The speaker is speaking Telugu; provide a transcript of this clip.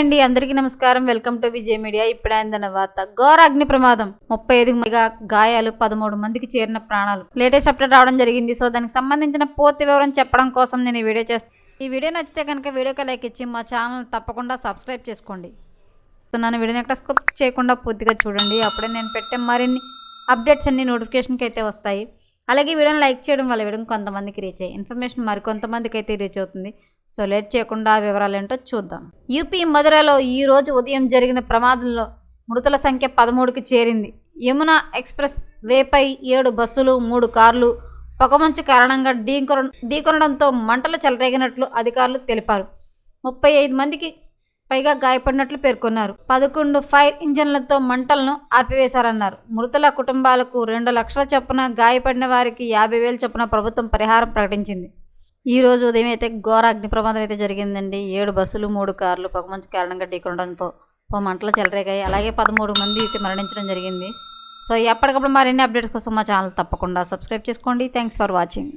అండి. అందరికీ నమస్కారం. Welcome to Vijay media. ఇప్పుడైందన్న వార్త. ఘోర అగ్ని ప్రమాదం. ముప్పై ఐదు మందిగా గాయాలు పదమూడు మందికి చేరిన ప్రాణాలు. లేటెస్ట్ అప్డేట్ రావడం జరిగింది. సో దానికి సంబంధించిన పూర్తి వివరం చెప్పడం కోసం నేను ఈ వీడియో చేస్తాను ఈ వీడియో నచ్చితే కనుక వీడియోకి లైక్ ఇచ్చి మా ఛానల్ తప్పకుండా సబ్స్క్రైబ్ చేసుకోండి. నన్ను వీడియోని ఎక్కడ స్కోప్ చేయకుండా పూర్తిగా చూడండి. అప్పుడే నేను పెట్టే మరిన్ని అప్డేట్స్ అన్ని నోటిఫికేషన్కి అయితే వస్తాయి. అలాగే వీడియోని లైక్ చేయడం వల్ల వీడియో కొంతమందికి రీచ్ అయ్యి ఇన్ఫర్మేషన్ మరికొంతమందికి అయితే రీచ్ అవుతుంది. సో లేట్ చేయకుండా ఆ వివరాలు ఏంటో చూద్దాం. యూపీ మధురలో ఈ రోజు ఉదయం జరిగిన ప్రమాదంలో మృతుల సంఖ్య పదమూడుకి చేరింది. యమున ఎక్స్ప్రెస్ వేపై ఏడు బస్సులు మూడు కార్లు పొగమంచు కారణంగా ఢీకొన ఢీకొనడంతో మంటలు చెలరేగినట్లు అధికారులు తెలిపారు. ముప్పై ఐదు మందికి పైగా గాయపడినట్లు పేర్కొన్నారు. పదకొండు ఫైర్ ఇంజన్లతో మంటలను ఆర్పివేశారన్నారు. మృతుల కుటుంబాలకు రెండు లక్షల చొప్పున గాయపడిన వారికి యాభై వేల చొప్పున ప్రభుత్వం పరిహారం ప్రకటించింది. ఈ రోజు ఉదయం అయితే ఘోర అగ్ని ప్రమాదం అయితే జరిగిందండి. ఏడు బస్సులు మూడు కార్లు పొగమంచు కారణంగా ఢీకొనడంతో ఓ మంటలు చెలరేగాయి. అలాగే పదమూడు మంది అయితే మరణించడం జరిగింది. సో ఎప్పటికప్పుడు మరిన్ని అప్డేట్స్ కోసం మా ఛానల్ తప్పకుండా సబ్స్క్రైబ్ చేసుకోండి. Thanks for watching.